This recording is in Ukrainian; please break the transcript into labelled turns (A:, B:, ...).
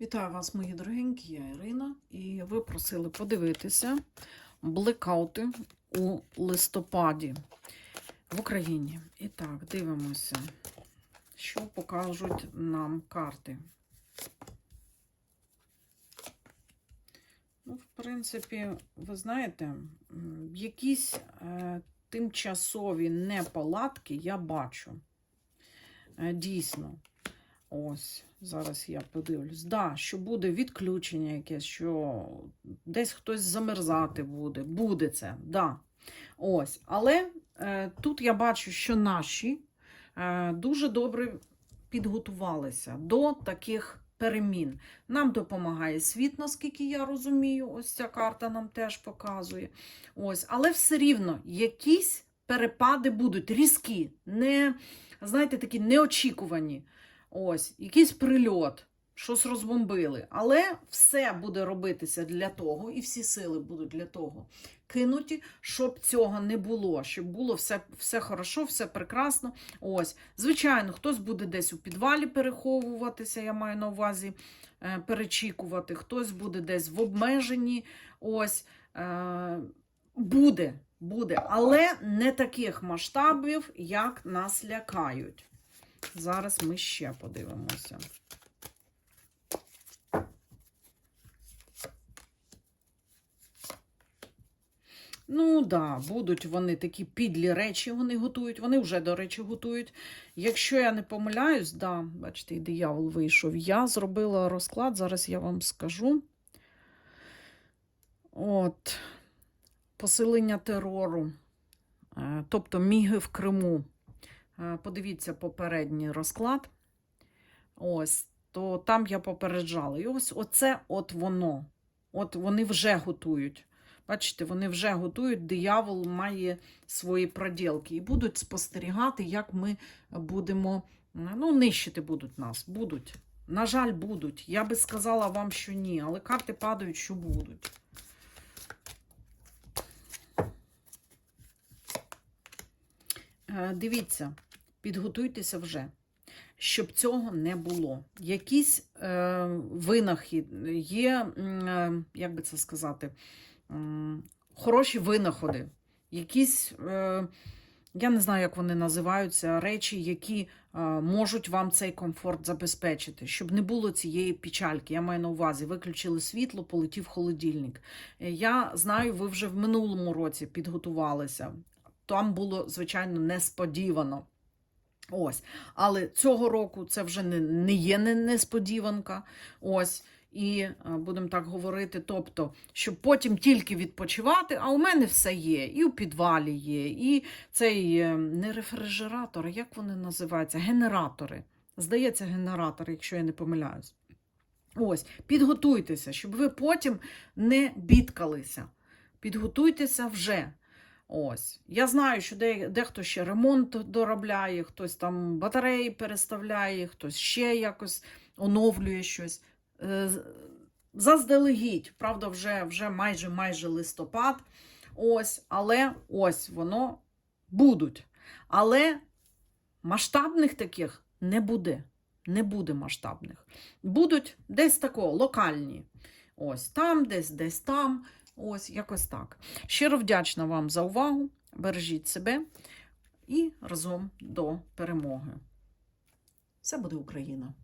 A: Вітаю вас, мої дорогенькі, я Ірина, і ви просили подивитися блекаути у листопаді в Україні. І так, дивимося, що покажуть нам карти. Ну, в принципі, ви знаєте, якісь е, тимчасові неполадки я бачу. Е, дійсно. Ось, зараз я подивлюсь. Да, що буде відключення якесь, що десь хтось замерзати буде. Буде це, да. Ось. Але е, тут я бачу, що наші е, дуже добре підготувалися до таких перемін. Нам допомагає світ, наскільки я розумію. Ось ця карта нам теж показує. Ось, але все рівно якісь перепади будуть різкі, не, знаєте, такі неочікувані. Ось, якийсь прильот, щось розбомбили. Але все буде робитися для того, і всі сили будуть для того кинуті, щоб цього не було, щоб було все, все хорошо, все прекрасно. Ось, звичайно, хтось буде десь у підвалі переховуватися, я маю на увазі е, перечікувати, хтось буде десь в обмеженні. Ось, е, буде, буде, але не таких масштабів, як нас лякають. Зараз ми ще подивимося. Ну, да, будуть вони такі підлі речі, вони готують. Вони вже, до речі, готують. Якщо я не помиляюсь, да, бачите, і диявол вийшов. Я зробила розклад, зараз я вам скажу. От, посилення терору, е, тобто міги в Криму. Е, Подивіться попередній розклад. Ось, то там я попереджала. І ось оце от воно. От вони вже готують. Бачите, вони вже готують, диявол має свої проділки. І будуть спостерігати, як ми будемо, ну, нищити будуть нас. Будуть. На жаль, будуть. Я би сказала вам, що ні, але карти падають, що будуть. Е, Дивіться, підготуйтеся вже, щоб цього не було. Якісь е, винахід є, е, як би це сказати, м, хороші винаходи, якісь, е, я не знаю, як вони називаються, речі, які е, можуть вам цей комфорт забезпечити, щоб не було цієї печальки. Я маю на увазі, виключили світло, полетів холодильник. Е, Я знаю, ви вже в минулому році підготувалися. Там було, звичайно, несподівано. Ось. Але цього року це вже не, не є несподіванка. Ось. І е, будемо так говорити, тобто, щоб потім тільки відпочивати, а у мене все є. І у підвалі є, і цей е, не рефрижератор, як вони називаються? Генератори. Здається, генератор, якщо я не помиляюсь. Ось, підготуйтеся, щоб ви потім не бідкалися. Підготуйтеся вже. Ось. Я знаю, що де, дехто ще ремонт доробляє, хтось там батареї переставляє, хтось ще якось оновлює щось. Е, Заздалегідь, правда, вже, вже майже майже листопад. Ось, але ось воно будуть. Але масштабних таких не буде. Не буде масштабних. Будуть десь тако, локальні. Ось там, десь, десь там. Ось якось так. Щиро вдячна вам за увагу. Бережіть себе і разом до перемоги. Все буде Україна!